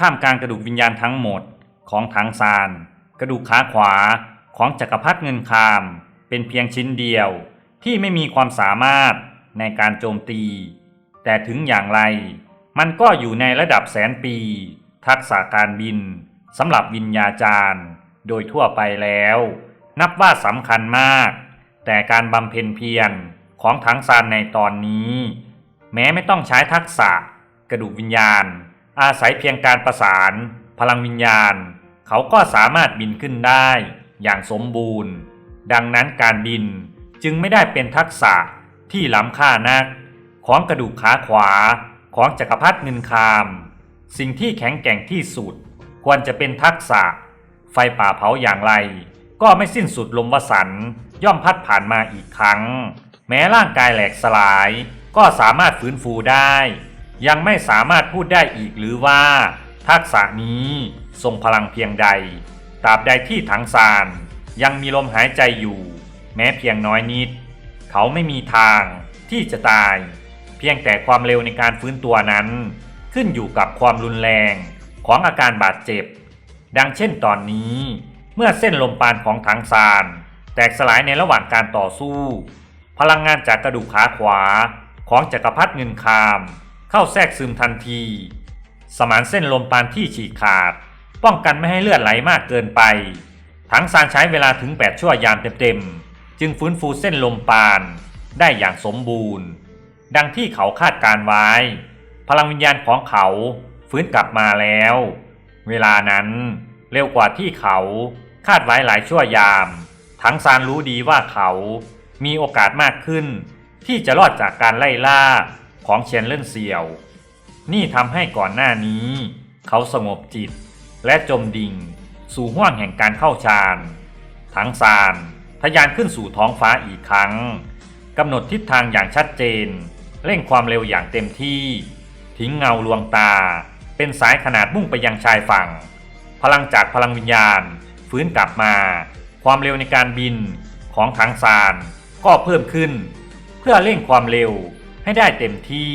ท่ามกลางกระดูกวิญญาณทั้งหมดของถังซาน กระดูกขาขวาของจักรพรรดิเงินคาม เป็นเพียงชิ้นเดียวที่ไม่มีความสามารถในการโจมตี แต่ถึงอย่างไร มันก็อยู่ในระดับแสนปี ทักษะการบินสำหรับวิญญาจารย์ โดยทั่วไปแล้ว นับว่าสำคัญมาก แต่การบำเพ็ญเพียรของถังซานในตอนนี้ แม้ไม่ต้องใช้ทักษะกระดูกวิญญาณ อาศัยเพียงการประสาน พลังวิญญาณ เขาก็สามารถบินขึ้นได้อย่างสมบูรณ์ ดังนั้นการบินจึงไม่ได้เป็นทักษะที่ล้ำค่านัก ของกระดูกขาขวาของจักรพรรดิเงินคาม สิ่งที่แข็งแกร่งที่สุด ควรจะเป็นทักษะ ไฟป่าเผาอย่างไร ก็ไม่สิ้นสุดลมวสันย่อมพัดผ่านมาอีกครั้ง แม้ร่างกายแหลกสลาย ก็สามารถฟื้นฟูได้ ยังไม่สามารถพูดได้อีกหรือว่า ทักษะนี้ทรงพลังเพียงใดตราบใดที่ถังซานยังมีลมหายใจอยู่ แม้เพียงน้อยนิด เขาไม่มีทางที่จะตาย เพียงแต่ความเร็วในการฟื้นตัวนั้น ขึ้นอยู่กับความรุนแรงของอาการบาดเจ็บ ดังเช่นตอนนี้ เมื่อเส้นลมปานของถังซาน แตกสลายในระหว่างการต่อสู้ พลังงานจากกระดูกขาขวาของจักรพรรดิเงินคาม เข้าแทรกซึมทันที สมานเส้นลมปานที่ฉีกขาด ป้องกันไม่ให้เลือดไหลมากเกินไปถังซานใช้เวลาถึง 8 ชั่วยามเต็มๆ จึงฟื้นฟูเส้นลมปานได้อย่างสมบูรณ์ ดังที่เขาคาดการไว้ พลังวิญญาณของเขาฟื้นกลับมาแล้ว เวลานั้นเร็วกว่าที่เขาคาดไว้หลายชั่วยามถังซานรู้ดีว่าเขามีโอกาสมากขึ้น ที่จะรอดจากการไล่ล่า ของเชียนเล่นเสี่ยว นี่ทำให้ก่อนหน้านี้ เขาสงบจิตและจมดิ่ง สู่ห้วงแห่งการเข้าฌานถังซานทะยานขึ้นสู่ท้องฟ้าอีกครั้งกำหนดทิศทางอย่างชัดเจน เร่งความเร็วอย่างเต็มที่ ทิ้งเงาลวงตา เป็นสายขนาดมุ่งไปยังชายฝั่ง พลังจากพลังวิญญาณ ฟื้นกลับมา ความเร็วในการบินของถังซานก็เพิ่มขึ้น เพื่อเร่งความเร็ว ให้ได้เต็มที่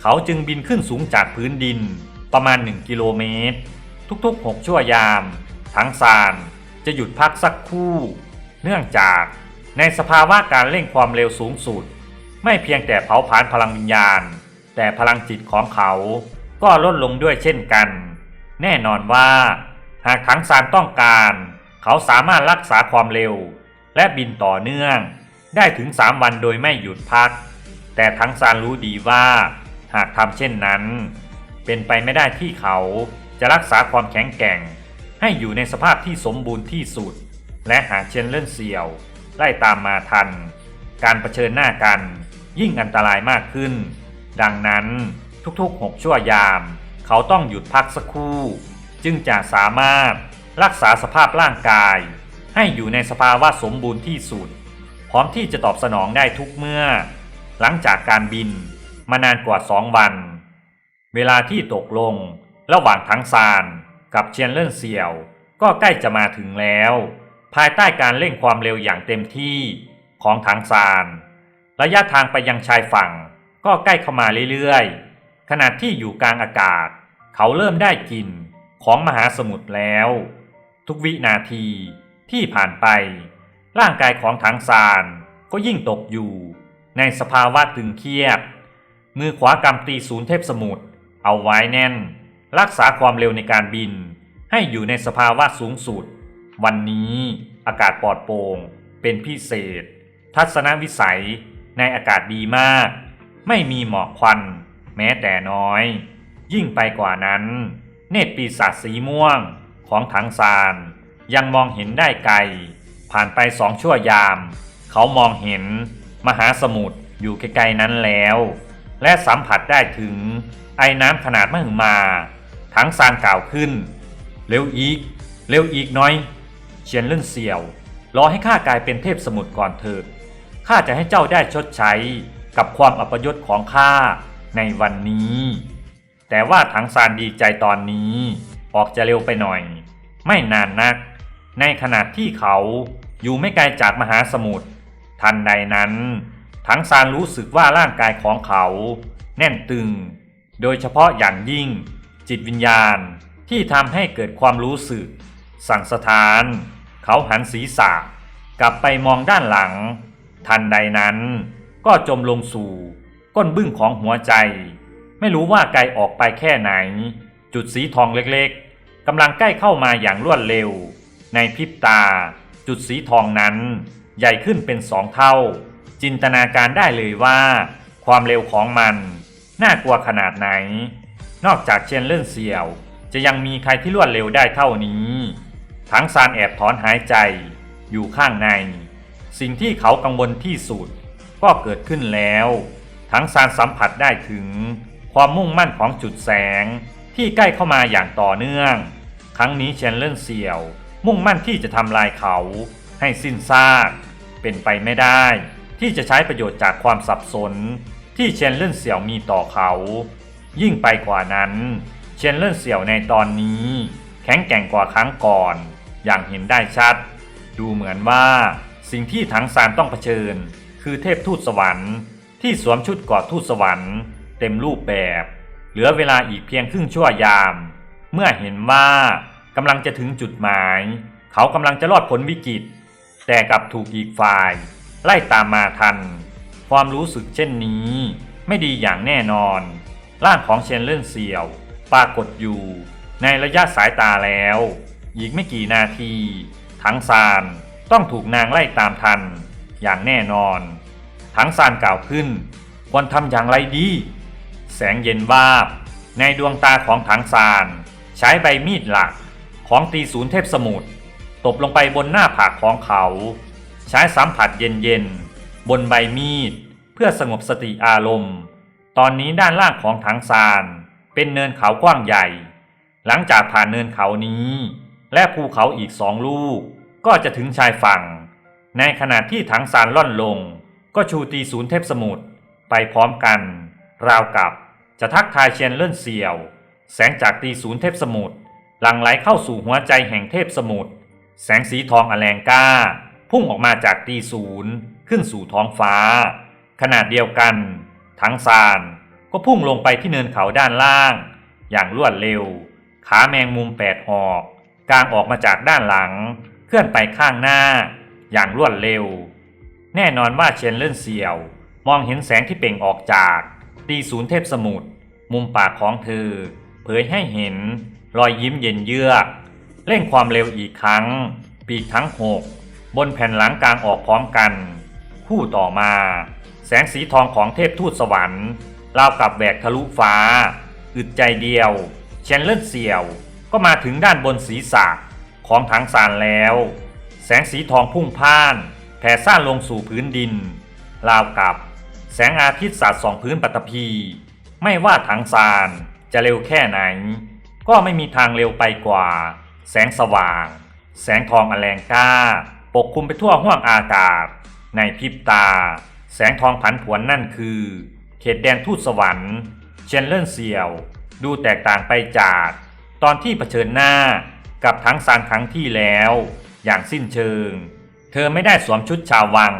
เขาจึงบินขึ้นสูงจากพื้นดินประมาณ 1 กิโลเมตร ทุกๆ 6 ชั่วยามถังซานจะหยุดพักสักครู่ เนื่องจากในสภาวะการเร่งความเร็วสูงสุด ไม่เพียงแต่เผาผลาญพลังวิญญาณ แต่พลังจิตของเขาก็ลดลงด้วยเช่นกัน แน่นอนว่า หากถังซานต้องการ เขาสามารถรักษาความเร็ว และบินต่อเนื่อง ได้ถึง 3 วันโดยไม่หยุดพัก แต่ถังซานรู้ดีว่า หากทำเช่นนั้น เป็นไปไม่ได้ที่เขาจะรักษาความแข็งแกร่ง ให้อยู่ในสภาพที่สมบูรณ์ที่สุด และหากเชนเล่นเสี่ยว ไล่ตามมาทัน การเผชิญหน้ากัน ยิ่งอันตรายมากขึ้น ดังนั้นทุกๆ6ชั่วยาม เขาต้องหยุดพักสักครู่ จึงจะสามารถรักษาสภาพร่างกาย ให้อยู่ในสภาวะสมบูรณ์ที่สุด พร้อมที่จะตอบสนองได้ทุกเมื่อ หลังจากการบินมานานกว่าสองวัน เวลาที่ตกลงระหว่างทั้งซานกับเชียนเล่นเสี่ยว ก็ใกล้จะมาถึงแล้ว ภายใต้การเร่งความเร็วอย่างเต็มที่ของถังซาน ระยะทางไปยังชายฝั่งก็ใกล้เข้ามาเรื่อยๆ ขณะที่อยู่กลางอากาศ เขาเริ่มได้กลิ่นของมหาสมุทรแล้ว ทุกวินาทีที่ผ่านไป ร่างกายของถังซานก็ยิ่งตกอยู่ ในสภาวะตึงเครียด มือขวากำตีศูนย์เทพสมุทรเอาไว้แน่น รักษาความเร็วในการบิน ให้อยู่ในสภาวะสูงสุด วันนี้อากาศปลอดโปร่งเป็นพิเศษ ทัศนวิสัยในอากาศดีมาก ไม่มีหมอกควัน แม้แต่น้อย ยิ่งไปกว่านั้น เนตรปีศาจสีม่วงของถังซานยังมองเห็นได้ไกล ผ่านไปสองชั่วยาม เขามองเห็น มหาสมุทรอยู่ไกลๆนั้นแล้ว และสัมผัสได้ถึงไอ้น้ำขนาดมหึมาถังซานกล่าวขึ้น เร็วอีก เร็วอีกน้อยเชียนเลื่อนเสี่ยว รอให้ข้ากลายเป็นเทพสมุทรก่อนเถิดข้าจะให้เจ้าได้ชดใช้กับความอัปยศของข้าในวันนี้ แต่ว่าถังซานดีใจตอนนี้ออกจะเร็วไปหน่อย ไม่นานนัก ในขณะที่เขาอยู่ไม่ไกลจากมหาสมุทร ทันใดนั้นถังซานรู้สึกว่าร่างกายของเขา แน่นตึง โดยเฉพาะอย่างยิ่งจิตจิตวิญญาณที่ทำให้เกิดความรู้สึก สั่งสถาน เขาหันศีรษะ กลับไปมองด้านหลัง ทันใดนั้น ก็จมลงสู่ ก้นบึ้งของหัวใจ ไม่รู้ว่าไกลออกไปแค่ไหน จุดสีทองเล็กๆกำลังใกล้เข้ามาอย่างรวดเร็ว ในพริบตา จุดสีทองนั้น ใหญ่ขึ้นเป็นสองเท่า จินตนาการได้เลยว่า ความเร็วของมันน่ากลัวขนาดไหน นอกจากเชนเลื่อนเสี่ยว จะยังมีใครที่รวดเร็วได้เท่านี้ ทั้งซานแอบถอนหายใจอยู่ข้างใน สิ่งที่เขากังวลที่สุดก็เกิดขึ้นแล้ว ทั้งซานสัมผัสได้ถึง ความมุ่งมั่นของจุดแสง ที่ใกล้เข้ามาอย่างต่อเนื่อง ครั้งนี้เชนเลื่อนเสี่ยว มุ่งมั่นที่จะทำลายเขา ให้สิ้นซาก เป็นไปไม่ได้ ที่จะใช้ประโยชน์จากความสับสน ที่เชนเล่นเสี่ยวมีต่อเขา ยิ่งไปกว่านั้น เชนเล่นเสี่ยวในตอนนี้ แข็งแกร่งกว่าครั้งก่อน อย่างเห็นได้ชัด ดูเหมือนว่าสิ่งที่ถังซานต้องเผชิญ คือเทพทูตสวรรค์ ที่สวมชุดกอดทูตสวรรค์ เต็มรูปแบบ เหลือเวลาอีกเพียงครึ่งชั่วยาม เมื่อเห็นว่ากำลังจะถึงจุดหมาย เขากำลังจะรอดพ้นวิกฤต แต่กลับถูกอีกฝ่าย ไล่ตามมาทัน ความรู้สึกเช่นนี้ ไม่ดีอย่างแน่นอน ร่างของเชนเล่นเสี่ยว ปรากฏอยู่ ในระยะสายตาแล้ว อีกไม่กี่นาที ทั้งซานต้องถูกนางไล่ตามทัน อย่างแน่นอน ทั้งซานกล่าวขึ้น ควรทำอย่างไรดี แสงเย็นวาบ ในดวงตาของถังซาน ใช้ใบมีดหลักของตีศูนย์เทพสมุทร ตบลงไปบนหน้าผากของเขา ใช้สัมผัสเย็นๆ บนใบมีด เพื่อสงบสติอารมณ์ ตอนนี้ด้านล่างของถังซาน เป็นเนินเขากว้างใหญ่ หลังจากผ่านเนินเขานี้ และภูเขาอีกสองลูก ก็จะถึงชายฝั่ง ในขณะที่ถังซานล่อนลง ก็ชูตีศูนย์เทพสมุทรไปพร้อมกัน ราวกับจะทักทายเชียนเลื่อนเสี่ยว แสงจากตีศูนย์เทพสมุทรหลั่งไหลเข้าสู่หัวใจแห่งเทพสมุทร แสงสีทองอแลงก้า พุ่งออกมาจากตีศูนย์ขึ้นสู่ท้องฟ้า ขนาดเดียวกัน ทั้งซานก็พุ่งลงไปที่เนินเขาด้านล่าง อย่างรวดเร็ว ขาแมงมุมแปดหอกกางออกมาจากด้านหลัง เคลื่อนไปข้างหน้า อย่างรวดเร็ว แน่นอนว่าเชนเล่นเสี่ยว มองเห็นแสงที่เปล่งออกจาก ตีศูนย์เทพสมุทรมุมปากของเธอ เผยให้เห็นรอยยิ้มเย็นเยือก เร่งความเร็วอีกครั้ง ปีกทั้งหกบนแผ่นหลังกลางออกพร้อมกัน คู่ต่อมา แสงสีทองของเทพทูตสวรรค์ราวกับแหวกทะลุฟ้า อึดใจเดียว เชนเลื่อนเสี่ยว ก็มาถึงด้านบนศีรษะของถังสารแล้ว แสงสีทองพุ่งพ่าน แผ่ซ่านลงสู่พื้นดิน ราวกับ แสงอาทิตย์สาดส่องพื้นปัตภีไม่ว่าถังซานจะเร็วแค่ไหน ก็ไม่มีทางเร็วไปกว่า แสงสว่าง แสงทองอแลงก้า ปกคลุมไปทั่วห้วงอากาศ ในพริบตา แสงทองผันผวนนั่นคือ เขตแดนทูตสวรรค์เชนเลื่อนเซียว ดูแตกต่างไปจาก ตอนที่เผชิญหน้ากับทั้งซานครั้งที่แล้ว อย่างสิ้นเชิง เธอไม่ได้สวมชุดชาววัง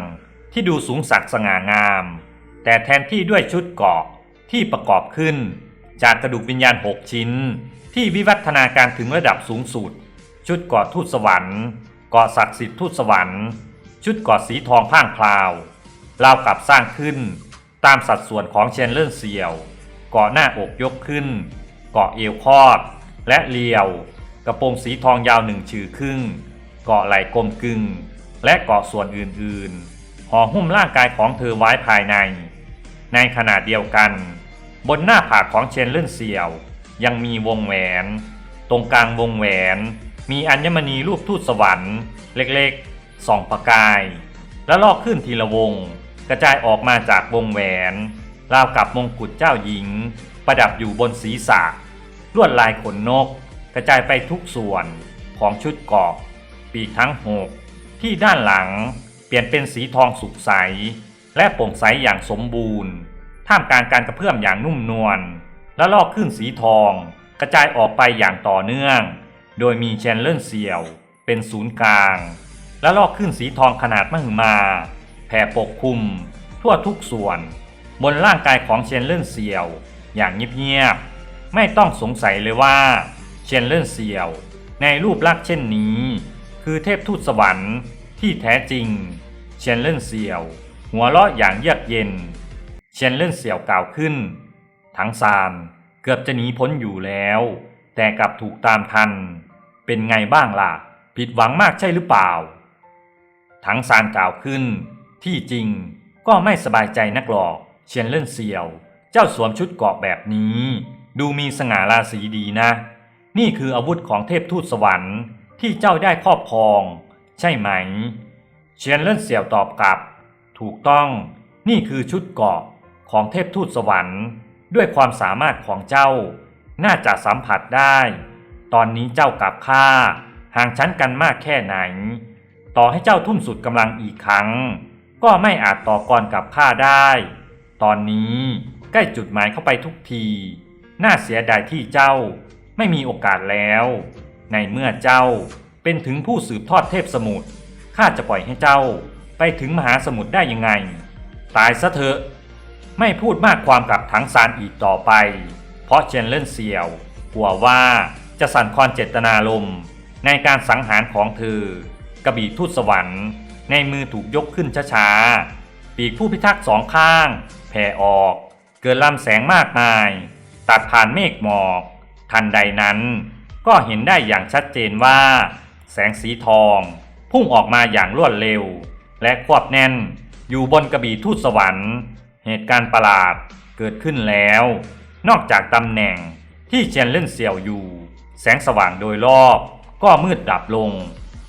ที่ดูสูงสักสง่างาม แต่แทนที่ด้วยชุดเกาะที่ประกอบขึ้น จากกระดูกวิญญาณหกชิ้น ที่วิวัฒนาการถึงระดับสูงสุด ชุดเกาะทูตสวรรค์เกาะศักดิ์สิทธิ์ทูตสวรรค์ ชุดเกาะสีทองพ่างพลาวราวกับสร้างขึ้น ตามสัดส่วนของเชนเลื่อนเซียว เกาะหน้าอกยกขึ้น เกาะเอวคอด และเลียว กระโปรงสีทองยาวหนึ่งชือครึ่ง เกาะไหล่กลมกึ่งและเกาะส่วนอื่นๆห่อหุ้มร่างกายของเธอไว้ภายใน ในขณะเดียวกัน บนหน้าผากของเชนเลื่อนเซียว ยังมีวงแหวน ตรงกลางวงแหวน มีอัญมณีรูปทูตสวรรค์ เล็กๆส่องประกาย แล้วลอกขึ้นทีละวง กระจายออกมาจากวงแหวน ราวกับมงกุฎเจ้าหญิง ประดับอยู่บนศีรษะลวดลายขนนก กระจายไปทุกส่วนของชุดเกาะปีกทั้งหกที่ด้านหลังเปลี่ยนเป็นสีทองสุกใส และโปร่งใสอย่างสมบูรณ์ ท่ามกลางการกระเพื่อมอย่างนุ่มนวล และลอกขึ้นสีทอง กระจายออกไปอย่างต่อเนื่อง โดยมีเชนเลื่นเซียว เป็นศูนย์กลาง และลอกขึ้นสีทองขนาดมหึมาแผ่ปกคลุม ทั่วทุกส่วน บนร่างกายของเชนเลื่นเซียว อย่างเงียบๆไม่ต้องสงสัยเลยว่าเชนเล่นเสี่ยว ในรูปลักษณ์เช่นนี้ คือเทพทูตสวรรค์ที่แท้จริงเชนเล่นเสี่ยว หัวเราะอย่างเยือกเย็นเชนเล่นเสี่ยวกล่าวขึ้น ทั้งซานเกือบจะหนีพ้นอยู่แล้ว แต่กลับถูกตามทัน เป็นไงบ้างล่ะ ผิดหวังมากใช่หรือเปล่า ทั้งซานกล่าวขึ้น ที่จริงก็ไม่สบายใจนักหรอกเชียนเล่นเสี่ยว เจ้าสวมชุดเกราะแบบนี้ ดูมีสง่าราศีดีนะ นี่คืออาวุธของเทพทูตสวรรค์ที่เจ้าได้ครอบครอง ใช่ไหม เชียนเล่นเสี่ยวตอบกลับ ถูกต้องนี่คือชุดเกราะของเทพทูตสวรรค์ ด้วยความสามารถของเจ้า น่าจะสัมผัสได้ ตอนนี้เจ้ากับข้าห่างชั้นกันมากแค่ไหน ต่อให้เจ้าทุ่มสุดกำลังอีกครั้ง ก็ไม่อาจต่อกรกับข้าได้ ตอนนี้ใกล้จุดหมายเข้าไปทุกที น่าเสียดายที่เจ้าไม่มีโอกาสแล้ว ในเมื่อเจ้าเป็นถึงผู้สืบทอดเทพสมุทรข้าจะปล่อยให้เจ้าไปถึงมหาสมุทรได้ยังไง ตายซะเถอะ ไม่พูดมากความกับถังซานอีกต่อไป เพราะเชนเล่นเสี่ยวกลัวว่าจะสั่นคลอนเจตนารมในการสังหารของเธอกระบี่ทูตสวรรค์ ในมือถูกยกขึ้นช้าๆ ปีกผู้พิทักษ์สองข้าง แผ่ออก เกิดลำแสงมากมาย ตัดผ่านเมฆหมอก ทันใดนั้น ก็เห็นได้อย่างชัดเจนว่า แสงสีทอง พุ่งออกมาอย่างรวดเร็ว และควบแน่นอยู่บนกระบี่ทูตสวรรค์ เหตุการณ์ประหลาดเกิดขึ้นแล้ว นอกจากตำแหน่งที่เชียนเล่นเสี่ยวอยู่ แสงสว่างโดยรอบก็มืดดับลง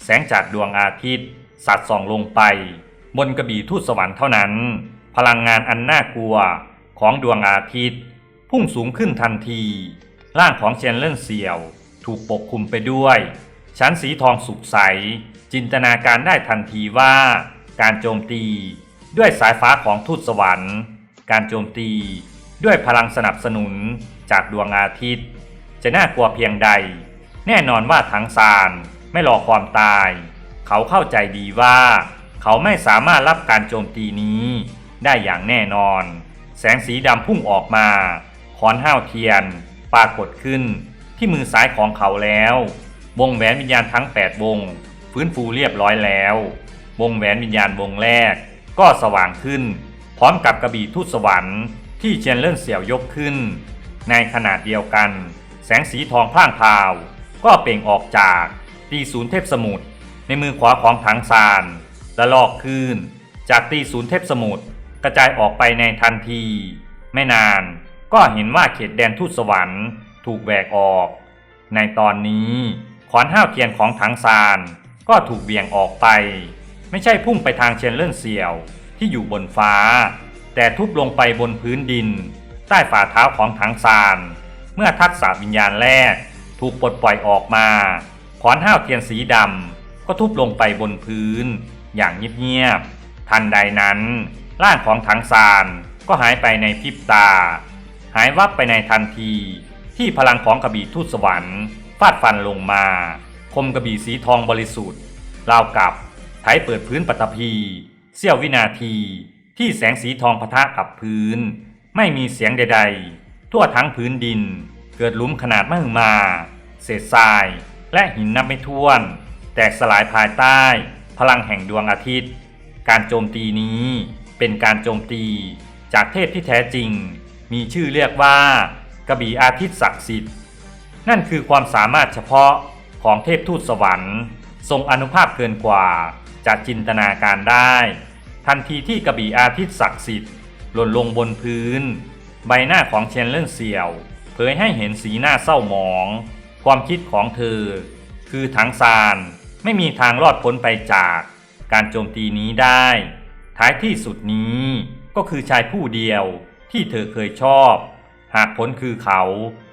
แสงจากดวงอาทิตย์สัดส่องลงไป บนกระบี่ทูตสวรรค์เท่านั้น พลังงานอันน่ากลัวของดวงอาทิตย์ พุ่งสูงขึ้นทันที ร่างของเชียนเล่นเสี่ยว ถูกปกคลุมไปด้วย ชั้นสีทองสุกใส จินตนาการได้ทันทีว่า การโจมตี ด้วยสายฟ้าของทูตสวรรค์ การโจมตี ด้วยพลังสนับสนุนจากดวงอาทิตย์ จะน่ากลัวเพียงใด แน่นอนว่าถังซานไม่รอความตาย เขาเข้าใจดีว่า เขาไม่สามารถรับการโจมตีนี้ ได้อย่างแน่นอน แสงสีดำพุ่งออกมาขอนห้าวเทียน ปรากฏขึ้นที่มือซ้ายของเขาแล้ว วงแหวนวิญญาณทั้ง 8 วง ฟื้นฟูเรียบร้อยแล้ว วงแหวนวิญญาณวงแรก ก็สว่างขึ้น พร้อมกับกระบี่ทูตสวรรค์ที่เชียนเล่นเสี่ยวยกขึ้น ในขนาดเดียวกัน แสงสีทองพ่างพาว ก็เปล่งออกจากตีศูนย์เทพสมุทรในมือขวาของถังซานและลอกขึ้น จากตีศูนย์เทพสมุทรกระจายออกไปในทันที ไม่นานก็เห็นว่าเขตแดนทูตสวรรค์ถูกแหวกออก ในตอนนี้ขอนห้าวเทียนของถังซานก็ถูกเบี่ยงออกไป ไม่ใช่พุ่งไปทางเชนเล่นเสี่ยวที่อยู่บนฟ้า แต่ทุบลงไปบนพื้นดิน ใต้ฝ่าเท้าของถังซาน เมื่อทักษะวิญญาณแรก ถูกปลดปล่อยออกมา ขอนห้าวเทียนสีดำก็ทุบลงไปบนพื้น อย่างเงียบๆทันใดนั้น ร่างของถังซานก็หายไปในพริบตา หายวับไปในทันที ที่พลังของกระบี่ทูตสวรรค์ฟาดฟันลงมา คมกระบี่สีทองบริสุทธิ์ราวกับ ไถเปิดพื้นปัตภีเสี้ยววินาที ที่แสงสีทองพะทะกับพื้น ไม่มีเสียงใด ๆ ทั่วทั้งพื้นดิน เกิดหลุมขนาดมหึมา เศษทราย และหินนับไม่ถ้วน แตกสลายภายใต้ พลังแห่งดวงอาทิตย์ การโจมตีนี้เป็นการโจมตีจากเทพที่แท้จริง มีชื่อเรียกว่ากระบี่อาทิตย์ศักดิ์สิทธิ์ นั่นคือความสามารถเฉพาะของเทพทูตสวรรค์ ทรงอนุภาพเกินกว่า จะจินตนาการได้ ทันทีที่กระบี่อาทิตย์ศักดิ์สิทธิ์หล่นลงบนพื้น ใบหน้าของเชนเลนเซียว เผยให้เห็นสีหน้าเศร้าหมอง ความคิดของเธอ คือถังซานไม่มีทางรอดพ้นไปจากการโจมตีนี้ได้ ท้ายที่สุดนี้ก็คือชายผู้เดียวที่เธอเคยชอบ หากผลคือเขา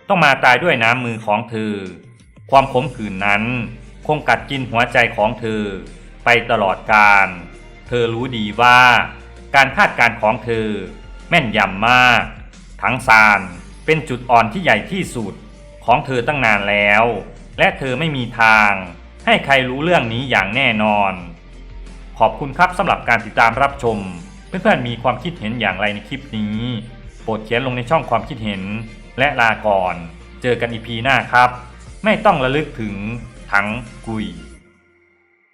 ต้องมาตายด้วยน้ำมือของเธอ ความขมขื่นนั้น คงกัดกินหัวใจของเธอ ไปตลอดกาลเธอรู้ดีว่า การคาดการของเธอ แม่นยำมาก ทั้งซานเป็นจุดอ่อนที่ใหญ่ที่สุดของเธอตั้งนานแล้ว และเธอไม่มีทางให้ใครรู้เรื่องนี้อย่างแน่นอน ขอบคุณครับสำหรับการติดตามรับชม เพื่อนๆมีความคิดเห็นอย่างไรในคลิปนี้ โปรดเขียนลงในช่องความคิดเห็น และลาก่อน เจอกันอีพีหน้าครับ ไม่ต้องระลึกถึงถังกุย